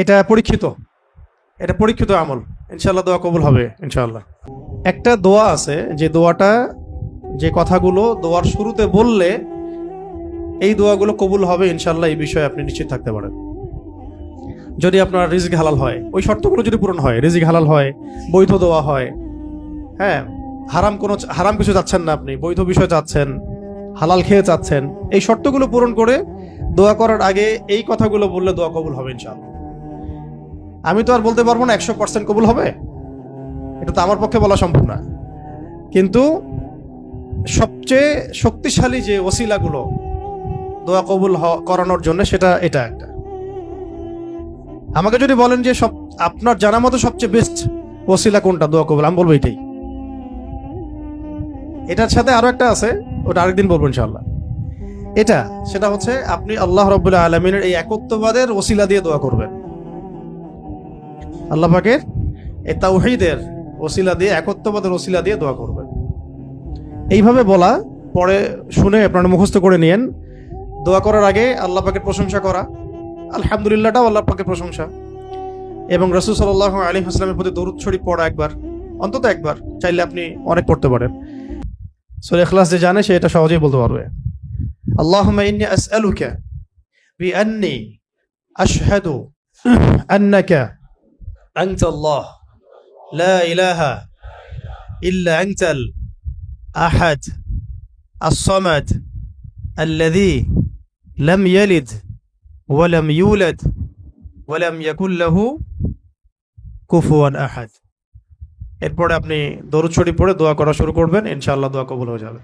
এটা পরীক্ষিত। এটা পরীক্ষিত আমল। ইনশাল্লাহ দোয়া কবুল হবে ইনশাল্লাহ একটা দোয়া আছে যে দোয়াটা যে কথাগুলো দোয়ার শুরুতে বললে এই দোয়াগুলো কবুল হবে ইনশাল্লাহ এই বিষয়ে আপনি নিশ্চিত থাকতে পারেন। যদি আপনার রিজিক হালাল হয় ওই শর্তগুলো যদি পূরণ হয় রিজিক হালাল হয় বৈধ দোয়া হয় হ্যাঁ হারাম কোনো হারাম কিছু চাচ্ছেন না আপনি বৈধ বিষয় চাচ্ছেন হালাল খেয়ে চাচ্ছেন এই শর্তগুলো পূরণ করে দোয়া করার আগে এই কথাগুলো বললে দোয়া কবুল হবে ইনশাল্লাহ আমি তো আর বলতে পারব না একশো পার্সেন্ট কবুল হবে। এটা তো আমার পক্ষে বলা সম্ভব না। কিন্তু সবচেয়ে শক্তিশালী যে ওসিলাগুলো দোয়া কবুল করানোর জন্য সেটা এটা একটা। আমাকে যদি বলেন যে সব আপনার জানা মতো সবচেয়ে বেস্ট ওসিলা কোনটা, দোয়া কবুল, আমি বলব এটাই। এটার সাথে আরও একটা আছে, ওটা আরেকদিন বলব ইনশাল্লাহ এটা, সেটা হচ্ছে আপনি আল্লাহ রবুল্লাহ আলমিনের এই একত্ববাদের ওসিলা দিয়ে দোয়া করবেন। আল্লাহ পাকের এই তাওহীদের ওসিলা দিয়ে, একত্ববাদের ওসিলা দিয়ে দোয়া করবেন। এইভাবে বলা, পরে শুনে আপনারা মুখস্থ করে নিয়েন। দোয়া করার আগে আল্লাহ পাকের প্রশংসা করা। আলহামদুলিল্লাহটাও আল্লাহ পাকের প্রশংসা। এবং রসুল সাল্লাহ আলী হাসলামের প্রতি দরুদ শরীফ পড়া একবার, অন্তত একবার, চাইলে আপনি অনেক পড়তে পারেন। সুরে ইখলাস যে জানে সে এটা সহজেই বলতে পারবে। বিআন্নী আশহাদু আন্নাকা আনতা আল্লাহ লা ইলাহা ইল্লা আনতাল আহাদ الصمد الذي لم يلد ولم يولد ولم يكن له কুফুয়ান আহাদ এরপরে আপনি দরুদ শরীফ পড়ে দোয়া করা শুরু করবেন ইনশাআল্লাহ দোয়া কবুল হয়ে যাবে